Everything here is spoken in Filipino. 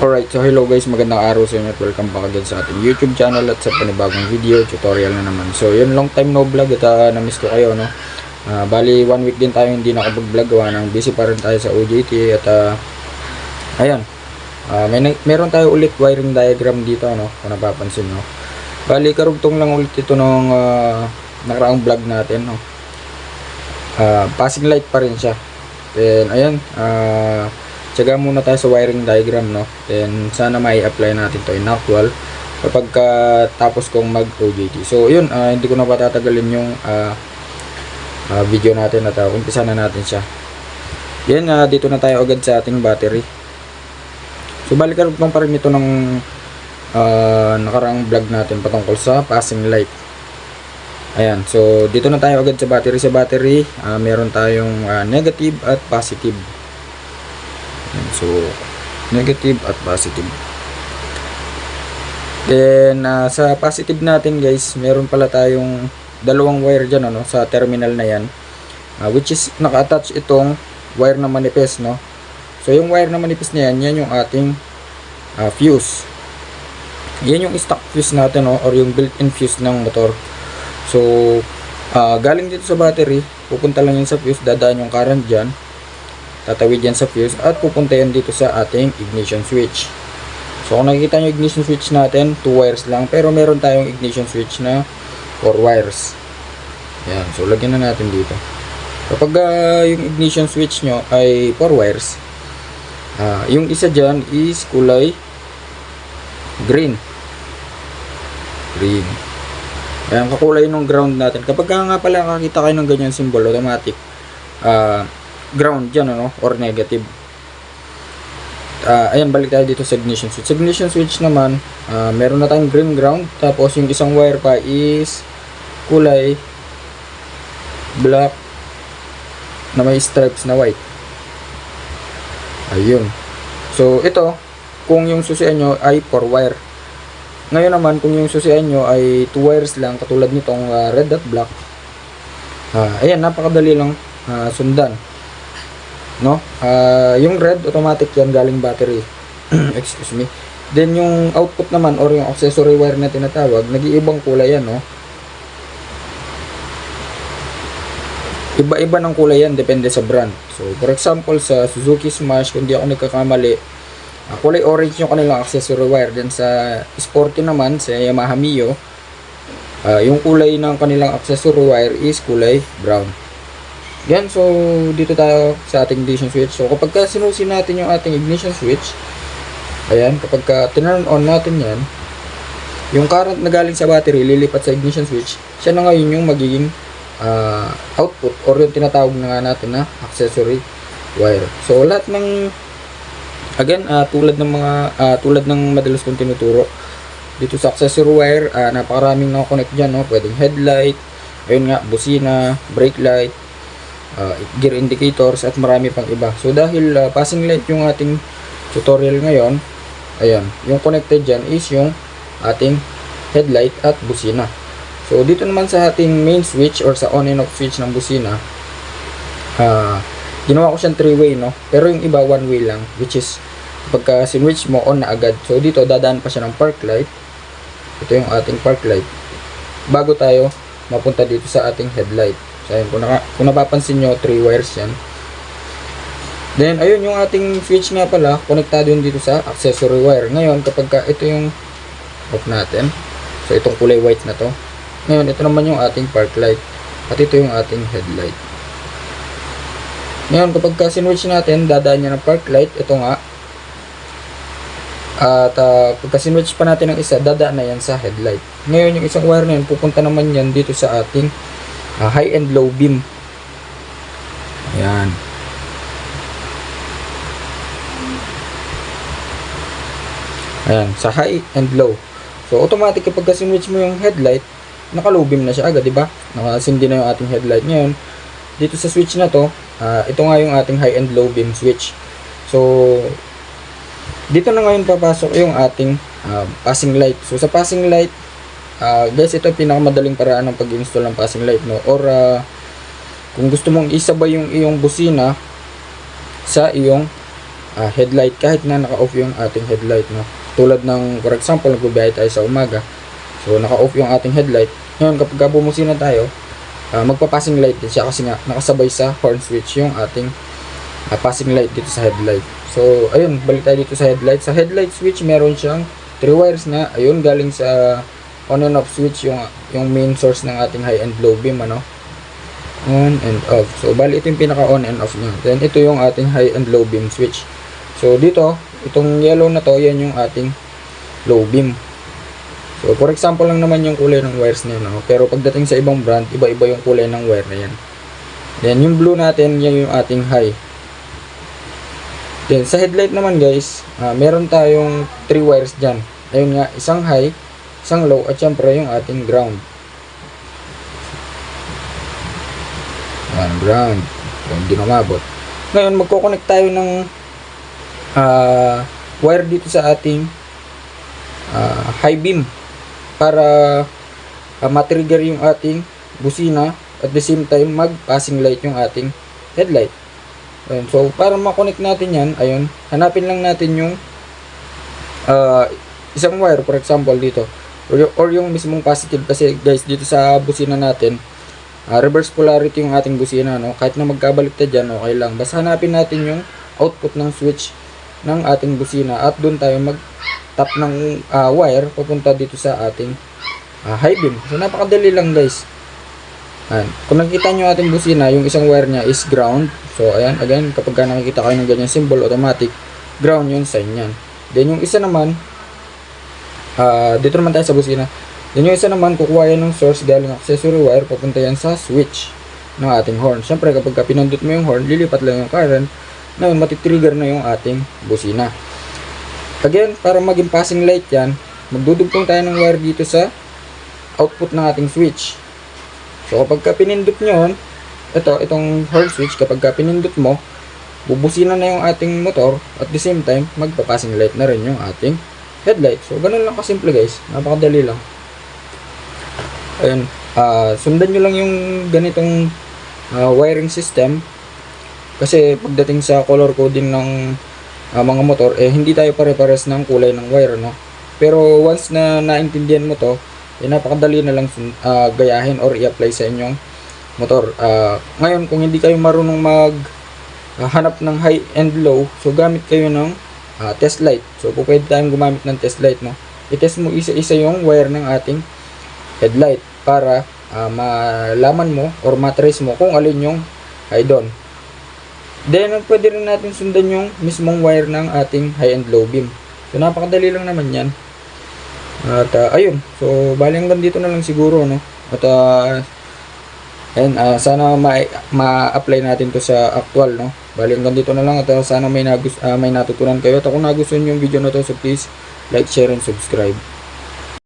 Alright, so hello guys, magandang araw sa inyo at welcome back again sa ating YouTube channel at sa panibagong video, tutorial na naman. So yun, long time no vlog at uh, na-miss ko kayo, no? Ah, bali, one week din tayo hindi nakapag-vlog, gawa ng busy pa rin tayo sa OJT at uh, ayan, Ah, may, meron tayo ulit wiring diagram dito, no? Kung napapansin, no? Bali, karugtong lang ulit ito nung ah, nakaraang vlog natin, no? Ah, passing light pa rin siya. Then, ayan, ah, tsaga muna tayo sa wiring diagram, no? Then, sana may apply natin to in actual kapag ka tapos kong mag OJT. So, yun, ah, hindi ko na patatagalin yung ah, ah, video natin at uh, umpisa na natin siya. Yan, ah, dito na tayo agad sa ating battery. So, balikan pa rin ito ng ah, nakaraang vlog natin patungkol sa passing light. Ayan, so dito na tayo agad sa battery. Sa battery, ah, meron tayong ah, negative at positive. Ayan, so, negative at positive. Then, ah, sa positive natin guys, meron pala tayong dalawang wire dyan ano, sa terminal na yan. Ah, which is, naka-attach itong wire na manipis, no? So, yung wire na manipis na yan, yan yung ating ah, fuse. Yan yung stock fuse natin, no? Or yung built-in fuse ng motor. So, ah, galing dito sa battery, pupunta lang yan sa fuse, dadaan yung current dyan, tatawid yan sa fuse, at pupunta yan dito sa ating ignition switch. So, kung nakikita nyo ignition switch natin, 2 wires lang, pero meron tayong ignition switch na 4 wires. Yan, so lagyan na natin dito. Kapag ah, yung ignition switch nyo ay 4 wires, ah, yung isa dyan is kulay green. Green. Ayan, kakulay ng ground natin. Kapag ka nga pala kakita kayo ng ganyan symbol, automatic, ah, ground dyan, ano, or negative. Ah, ayan, balik tayo dito sa ignition switch. Sa ignition switch naman, ah, meron na tayong green ground, tapos yung isang wire pa is kulay black na may stripes na white. Ayun. So, ito, kung yung susian nyo ay 4 wire. Ngayon naman, kung yung susian nyo ay 2 wires lang, katulad nitong ah, red at black, ah, ayan, napakadali lang ah, sundan. No? Ah, yung red, automatic yan galing battery. Excuse me. Then, yung output naman, or yung accessory wire na tinatawag, nag-iibang kulay yan, no? Iba-iba ng kulay yan, depende sa brand. So, for example, sa Suzuki Smash, kung di ako nagkakamali, ah, kulay orange yung kanilang accessory wire. Then sa Sporty naman, sa Yamaha Mio, ah, yung kulay ng kanilang accessory wire is kulay brown. Yan, so dito tayo sa ating ignition switch. So kapag ka sinusin natin yung ating ignition switch, ayan, kapag ka tinurn on natin yan, yung current na galing sa battery lilipat sa ignition switch, siya na ngayon yung magiging ah, output or yung tinatawag na nga natin na accessory wire. So lahat ng again ah, tulad ng mga ah, tulad ng madalas kong tinuturo dito sa accessory wire, ah, napakaraming nakakonect diyan, no? Pwedeng headlight, ayun nga, busina, brake light, ah, gear indicators at marami pang iba. So dahil ah, passing light yung ating tutorial ngayon, ayan, yung connected dyan is yung ating headlight at busina. So dito naman sa ating main switch or sa on and off switch ng busina, ah ginawa ko siyang three way no, pero yung iba one way lang which is pagka sinwitch mo on na agad. So dito dadaan pa siya ng park light. Ito yung ating park light. Bago tayo mapunta dito sa ating headlight. So ayun, kung, naka, kung napapansin nyo, three wires yan. Then, ayun yung ating switch nga pala, konektado yun dito sa accessory wire. Ngayon, kapag ka ito yung off natin, so itong kulay white na to, ngayon, ito naman yung ating park light. At ito yung ating headlight. Ngayon, kapag ka sinwitch natin, dadaan niya ng park light, ito nga. At uh, pagka sinwitch pa natin ng isa, dadaan na yan sa headlight. Ngayon, yung isang wire na yun, pupunta naman yan dito sa ating ah, high and low beam. Ayan. Ayan, sa high and low. So, automatic kapag sinwitch mo yung headlight, naka-low beam na siya agad, di ba? Nakasindi na yung ating headlight. Ngayon, dito sa switch na to, ah, ito nga yung ating high and low beam switch. So, dito na ngayon papasok yung ating ah, passing light. So, sa passing light, ah, guys, ito pinakamadaling paraan ng pag-install ng passing light, no? Or, ah, kung gusto mong isabay yung iyong busina sa iyong ah, headlight kahit na naka-off yung ating headlight no? Tulad ng for example nagbibiyahe tayo sa umaga. So naka-off yung ating headlight. Ngayon kapag bumusina tayo ah, magpa-passing light din siya kasi nga nakasabay sa horn switch yung ating ah, passing light dito sa headlight. So ayun balik tayo dito sa headlight. Sa headlight switch meron siyang 3 wires na ayun galing sa on and off switch yung yung main source ng ating high and low beam ano on and off. So, bali ito yung pinaka on and off niya. Then, ito yung ating high and low beam switch. So, dito, itong yellow na to, yan yung ating low beam. So, for example lang naman yung kulay ng wires niya, no? Pero pagdating sa ibang brand, iba-iba yung kulay ng wire na yan. Then, yung blue natin, yan yung ating high. Then, sa headlight naman guys, ah, meron tayong 3 wires dyan. Ayun nga, isang high, isang low, at syempre yung ating ground. Ayan, ground. So, hindi na umabot. Ngayon, magkoconnect tayo ng ah, wire dito sa ating ah, high beam para ah, matrigger yung ating busina at the same time mag passing light yung ating headlight. Ayan, so, para makonect natin yan, ayun, hanapin lang natin yung ah, isang wire, for example, dito. Or, or yung mismong positive kasi guys, dito sa busina natin, Ah, reverse polarity yung ating busina, no? Kahit na magkabaliktad dyan, okay lang. Basta hanapin natin yung output ng switch ng ating busina at doon tayo mag-tap ng ah, wire papunta dito sa ating ah, high beam. So, napakadali lang, guys. Ayan. Kung nakikita nyo ating busina, yung isang wire niya is ground. So, ayan, again, kapag ka nakikita kayo ng ganyan symbol, automatic, ground yung sign yan. Then, yung isa naman, ah, dito naman tayo sa busina. Then yung isa naman, kukuha yan ng source galing accessory wire, papunta yan sa switch ng ating horn. Siyempre, kapag ka pinindot mo yung horn, lilipat lang yung current. Ngayon, matitrigger na yung ating busina. Again, para maging passing light yan, magdudugtong tayo ng wire dito sa output ng ating switch. So, kapag ka pinindot nyo yun, ito, itong horn switch, kapag ka pinindot mo, bubusina na yung ating motor at the same time, magpa-passing light na rin yung ating headlight. So, ganun lang kasimple guys. Napakadali lang. Ayun. ah sundan nyo lang yung ganitong ah, wiring system. Kasi pagdating sa color coding ng ah, mga motor, eh hindi tayo pare-pares ng kulay ng wire, no? Pero once na naintindihan mo to, eh napakadali na lang ah, gayahin or i-apply sa inyong motor. Ah, ngayon, kung hindi kayo marunong mag ah, hanap ng high and low, so gamit kayo ng ah, test light. So, kung pwede tayong gumamit ng test light, no? I-test mo isa-isa yung wire ng ating headlight para ah, malaman mo or matrace mo kung alin yung high doon. Then, pwede rin natin sundan yung mismong wire ng ating high and low beam. So, napakadali lang naman yan. At, ah, ayun. So, bali hanggang dito na lang siguro, no? At, ah, ayun, ah, sana ma- ma-apply natin to sa actual, no? Bali hanggang dito na lang at ah, sana may, nagus- ah, may natutunan kayo. At kung nagustuhan yung video na to, so please like, share, and subscribe.